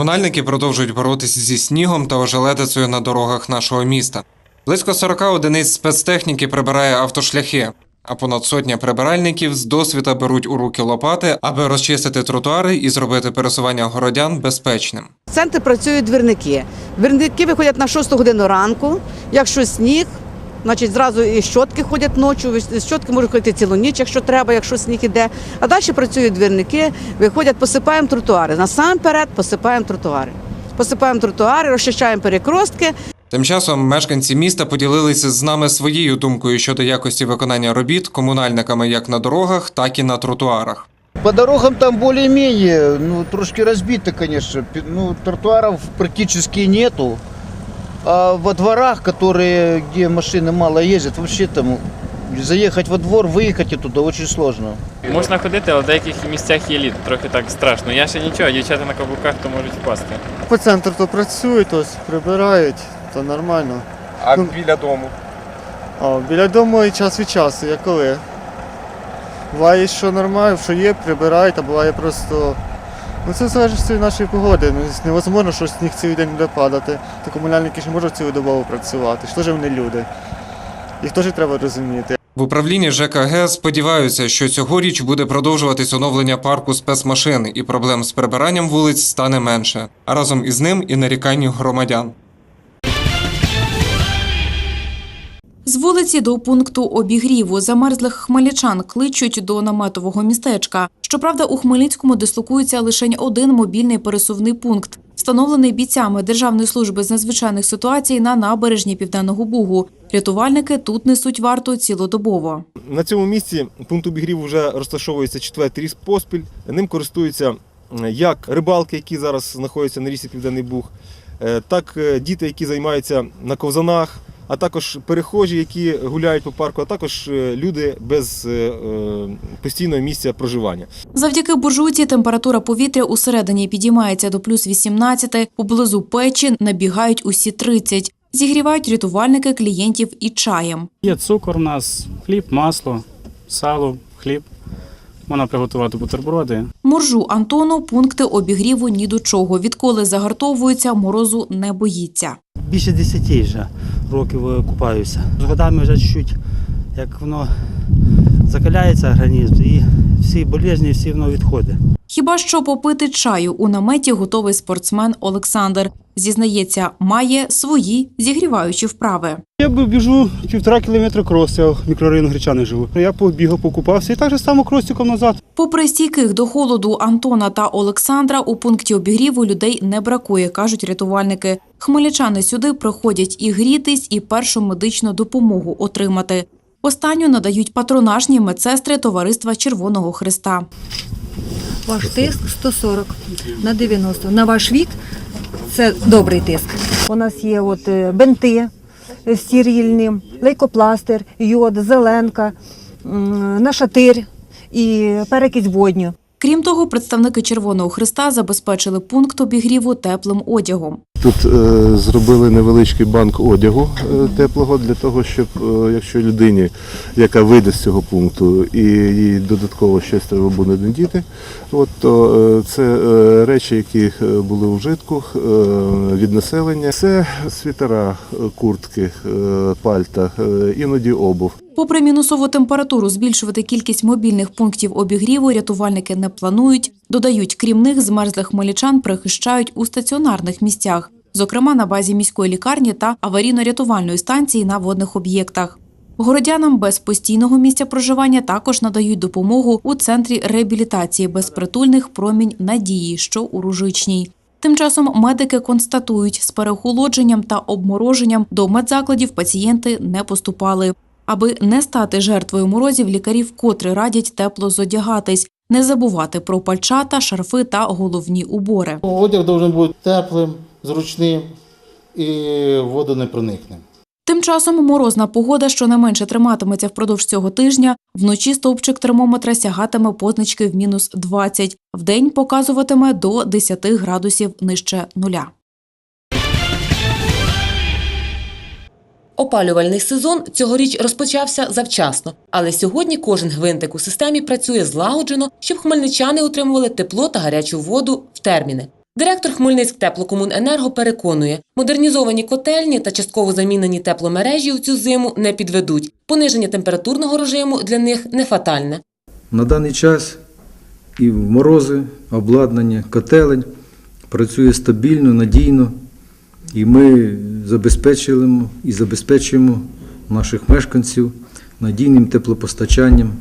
Комунальники продовжують боротися зі снігом та ожеледицею на дорогах нашого міста. Близько 40 одиниць спецтехніки прибирає автошляхи, а понад сотня прибиральників з досвіта беруть у руки лопати, аби розчистити тротуари і зробити пересування городян безпечним. В центрі працюють двірники. Двірники виходять на 6 годину ранку. Якщо сніг, значить зразу і щотки ходять ночі. Щотки можуть ходити цілу ніч, якщо треба, якщо сніг іде. А далі працюють двірники, виходять, посипаємо тротуари. Насамперед посипаємо тротуари. Посипаємо тротуари, розчищаємо перекростки. Тим часом мешканці міста поділилися з нами своєю думкою щодо якості виконання робіт комунальниками як на дорогах, так і на тротуарах. По дорогам там более-менее, ну, трошки конечно. Пи- Ну, тротуаров практически нету. А во дворах, которые, где машины мало ездят, вообще там заехать во двор, выехать оттуда очень сложно. Можна ходити, але в деяких місцях є лід, трохи так страшно. Я ще нічого, дівчата на каблуках то можуть впасти. По центру то працюють, ось прибирають, то нормально. А Ну, біля дому? А біля дому і час від часу, як коли. Буває, що нормально, що є, прибирають, а буває просто. Ну це залежить від нашої погоди. Ну, невозможно, що сніг цілий день буде падати. То комунальники ж не можуть цілодобово працювати. Що ж вони люди? Їх теж треба розуміти. В управлінні ЖКГ сподіваються, що цьогоріч буде продовжуватись оновлення парку спецмашин і проблем з прибиранням вулиць стане менше, а разом із ним і нарікань громадян. З вулиці до пункту обігріву замерзлих хмельничан кличуть до наметового містечка. Щоправда, у Хмельницькому дислокується лише один мобільний пересувний пункт, встановлений бійцями Державної служби з надзвичайних ситуацій на набережні Південного Бугу. Рятувальники тут несуть варту цілодобово. На цьому місці пункт обігріву вже розташовується четвертий рік поспіль. Ним користуються як рибалки, які зараз знаходяться на річці Південний Буг, е, так е, діти, які займаються на ковзанах, а також перехожі, які гуляють по парку, а також е, люди без е, е, постійного місця проживання. Завдяки буржуйці температура повітря усередині підіймається до плюс 18, поблизу печі набігають усі 30. Зігрівають рятувальники клієнтів і чаєм. Є цукор у нас, хліб, масло, сало, хліб. Можна приготувати бутерброди. Моржу Антону пункти обігріву ні до чого. Відколи загартовується, морозу не боїться. Більше 10 вже років е, купаюся. З годами вже чуть як воно закаляється організм і всі болезні, всі воно відходить. Хіба що попити чаю у наметі готовий спортсмен Олександр. Зізнається, має свої зігріваючі вправи. Я біжу півтора кілометра крос, я в мікрорайону Гречани живу. Я побігав, покупався і так же само кросиком назад. Попри стійких до холоду Антона та Олександра, у пункті обігріву людей не бракує, кажуть рятувальники. Хмельничани сюди приходять і грітись, і першу медичну допомогу отримати. Останню надають патронажні медсестри Товариства Червоного Христа. Ваш тиск 140 на 90. На ваш вік це добрий тиск. У нас є от е, бенти е, стерильні, лейкопластир, йод, зеленка, нашатир і перекись водню. Крім того, представники Червоного Христа забезпечили пункт обігріву теплим одягом. Тут е, зробили невеличкий банк одягу е, теплого для того, щоб е, якщо людині, яка вийде з цього пункту, і їй додатково щось треба буде надіти, от, то е, це е, речі, які е, були у вжитку е, від населення. Це світера, е, куртки, е, пальта, е, іноді обув. Попри мінусову температуру, збільшувати кількість мобільних пунктів обігріву рятувальники не планують. Додають, крім них, змерзлих хмельничан прихищають у стаціонарних місцях, зокрема на базі міської лікарні та аварійно-рятувальної станції на водних об'єктах. Городянам без постійного місця проживання також надають допомогу у центрі реабілітації безпритульних промінь надії, що у Ружичній. Тим часом медики констатують, з переохолодженням та обмороженням до медзакладів пацієнти не поступали. Аби не стати жертвою морозів, лікарі вкотре радять тепло зодягатись, не забувати про пальчата, шарфи та головні убори. Одяг має бути теплим, зручним і водонепроникним. Тим часом морозна погода щонайменше триматиметься впродовж цього тижня. Вночі стовпчик термометра сягатиме позначки в мінус 20, вдень показуватиме до 10 градусів нижче нуля. Опалювальний сезон цьогоріч розпочався завчасно, але сьогодні кожен гвинтик у системі працює злагоджено, щоб хмельничани отримували тепло та гарячу воду в терміни. Директор Хмельницьк теплокомуненерго переконує, модернізовані котельні та частково замінені тепломережі у цю зиму не підведуть. Пониження температурного режиму для них не фатальне. На даний час і в морози, обладнання, котелень працює стабільно, надійно, і ми забезпечуємо і забезпечуємо наших мешканців надійним теплопостачанням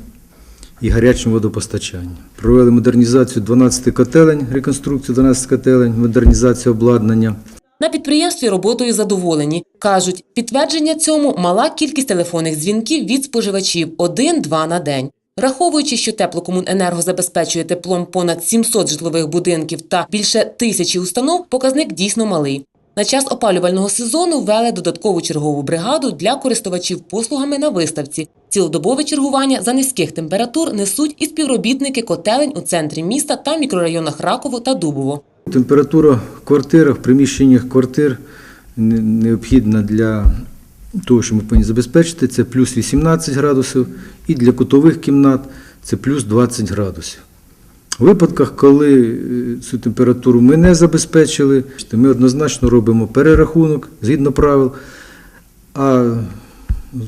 і гарячим водопостачанням. Провели модернізацію 12 котелень, реконструкцію 12 котелень, модернізацію обладнання. На підприємстві роботою задоволені. Кажуть, підтвердження цьому мала кількість телефонних дзвінків від споживачів – один-два на день. Враховуючи, що теплокомуненерго забезпечує теплом понад 700 житлових будинків та більше тисячі установ, показник дійсно малий. На час опалювального сезону ввели додаткову чергову бригаду для користувачів послугами на виставці. Цілодобове чергування за низьких температур несуть і співробітники котелень у центрі міста та мікрорайонах Раково та Дубово. Температура в квартирах, в приміщеннях квартир необхідна для того, що ми повинні забезпечити, це плюс 18 градусів, і для кутових кімнат це плюс 20 градусів. У випадках, коли е, цю температуру ми не забезпечили, ми однозначно робимо перерахунок згідно правил. А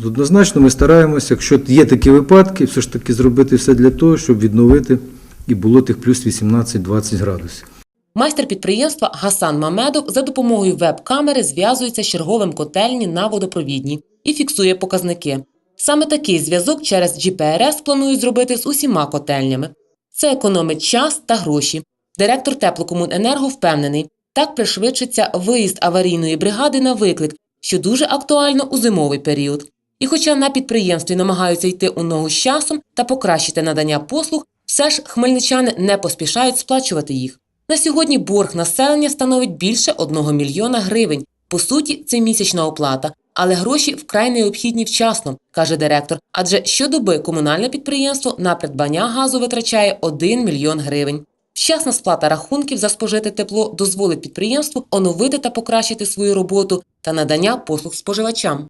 однозначно ми стараємося, якщо є такі випадки, все ж таки зробити все для того, щоб відновити і було тих плюс 18-20 градусів. Майстер підприємства Гасан Мамедов за допомогою веб-камери зв'язується з черговим котельні на водопровідній і фіксує показники. Саме такий зв'язок через GPRS планують зробити з усіма котельнями. Це економить час та гроші. Директор теплокомуненерго впевнений, так пришвидшиться виїзд аварійної бригади на виклик, що дуже актуально у зимовий період. І хоча на підприємстві намагаються йти у ногу з часом та покращити надання послуг, все ж хмельничани не поспішають сплачувати їх. На сьогодні борг населення становить більше 1 мільйона гривень. По суті, це місячна оплата, але гроші вкрай необхідні вчасно, каже директор. Адже щодоби комунальне підприємство на придбання газу витрачає 1 мільйон гривень. Вчасна сплата рахунків за спожите тепло дозволить підприємству оновити та покращити свою роботу та надання послуг споживачам.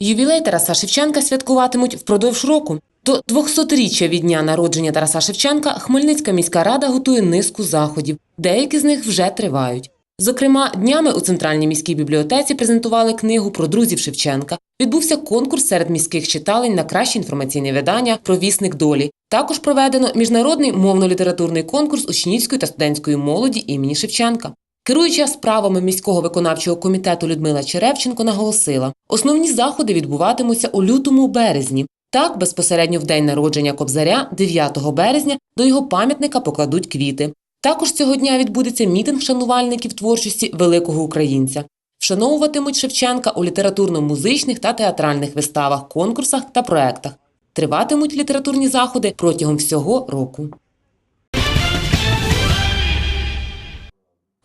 Ювілей Тараса Шевченка святкуватимуть впродовж року. До 200-річчя від дня народження Тараса Шевченка Хмельницька міська рада готує низку заходів. Деякі з них вже тривають. Зокрема, днями у центральній міській бібліотеці презентували книгу про друзів Шевченка. Відбувся конкурс серед міських читалень на кращі інформаційні видання Провісник долі. Також проведено міжнародний мовно-літературний конкурс учнівської та студентської молоді імені Шевченка. Керуюча справами міського виконавчого комітету Людмила Черевченко наголосила, основні заходи відбуватимуться у лютому березні. Так, безпосередньо в день народження Кобзаря, 9 березня, до його пам'ятника покладуть квіти. Також цього дня відбудеться мітинг шанувальників творчості великого українця. Вшановуватимуть Шевченка у літературно-музичних та театральних виставах, конкурсах та проектах. Триватимуть літературні заходи протягом всього року.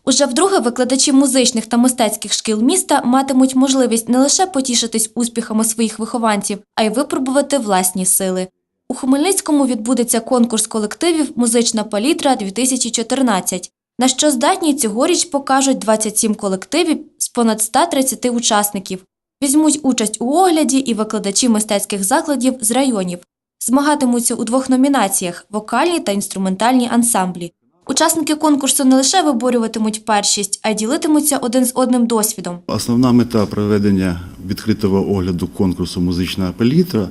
Уже вдруге викладачі музичних та мистецьких шкіл міста матимуть можливість не лише потішитись успіхами своїх вихованців, а й випробувати власні сили. У Хмельницькому відбудеться конкурс колективів Музична палітра 2014 на що здатні цьогоріч покажуть 27 колективів з понад 130 учасників. Візьмуть участь у огляді і викладачі мистецьких закладів з районів. Змагатимуться у двох номінаціях вокальні та інструментальні ансамблі. Учасники конкурсу не лише виборюватимуть першість, а й ділитимуться один з одним досвідом. Основна мета проведення відкритого огляду конкурсу Музична палітра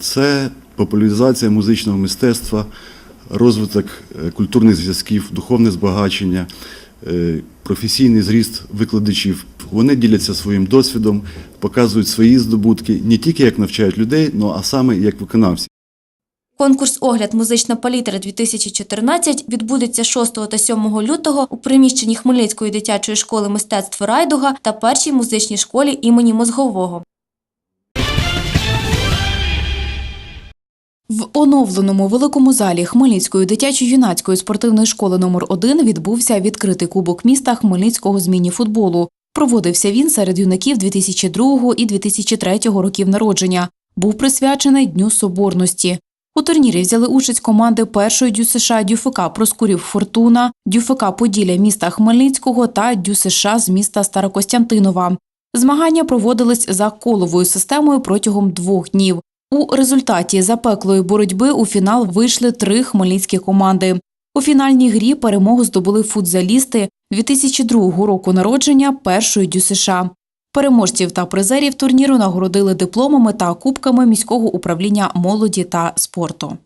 це популяризація музичного мистецтва, розвиток е, культурних зв'язків, духовне збагачення, е, професійний зріст викладачів. Вони діляться своїм досвідом, показують свої здобутки не тільки як навчають людей, ну а саме як виконавці. Конкурс «Огляд музична палітра 2014 відбудеться 6 та 7 лютого у приміщенні Хмельницької дитячої школи мистецтв Райдуга та першій музичній школі імені Мозгового. В оновленому великому залі Хмельницької дитячо-юнацької спортивної школи номер 1 відбувся відкритий кубок міста Хмельницького з міні-футболу. Проводився він серед юнаків 2002 і 2003 років народження. Був присвячений Дню Соборності. У турнірі взяли участь команди першої Дю США ДЮФК Проскурів Фортуна, ДЮФК Поділля міста Хмельницького та Дю США з міста Старокостянтинова. Змагання проводились за коловою системою протягом двох днів. У результаті запеклої боротьби у фінал вийшли три хмельницькі команди. У фінальній грі перемогу здобули футзалісти 2002 року народження першої дю США. Переможців та призерів турніру нагородили дипломами та кубками міського управління молоді та спорту.